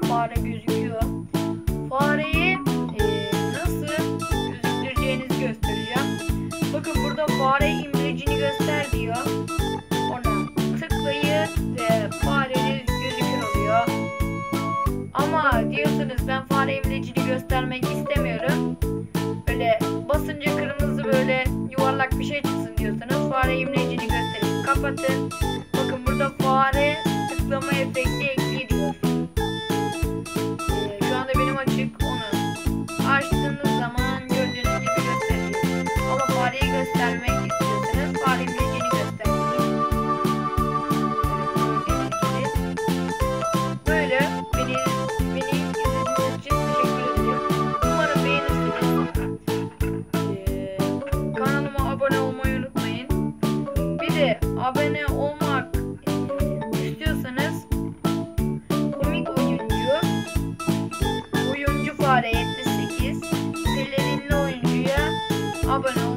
fare gözüküyor. Fareyi e, nasıl gözüktüreceğinizi göstereceğim. Bakın burada fare imlecini göster diyor. Ona tıklayın ve fareniz gözükür oluyor. Ama diyorsunuz ben fare imlecini göstermek istemiyorum. Böyle basınca kırmızı böyle yuvarlak bir şey çıksın diyorsanız fare imlecini gösterin. Kapatın. Bakın burada fare tıklama efekti benim açık onu açtığınız zaman gördüğünüz gibi gösterecek. Ama fareyi göstermek istiyorsanız fare imlecini göstereyim. Evet, gördüğünüz gibi. Böyle beni beni izlediğiniz için teşekkür ederim. Umarım beğenirsiniz. Ee, kanalıma abone olmayı unutmayın. Bir de abone olmak fare 78 pelerinli oyuncuya abone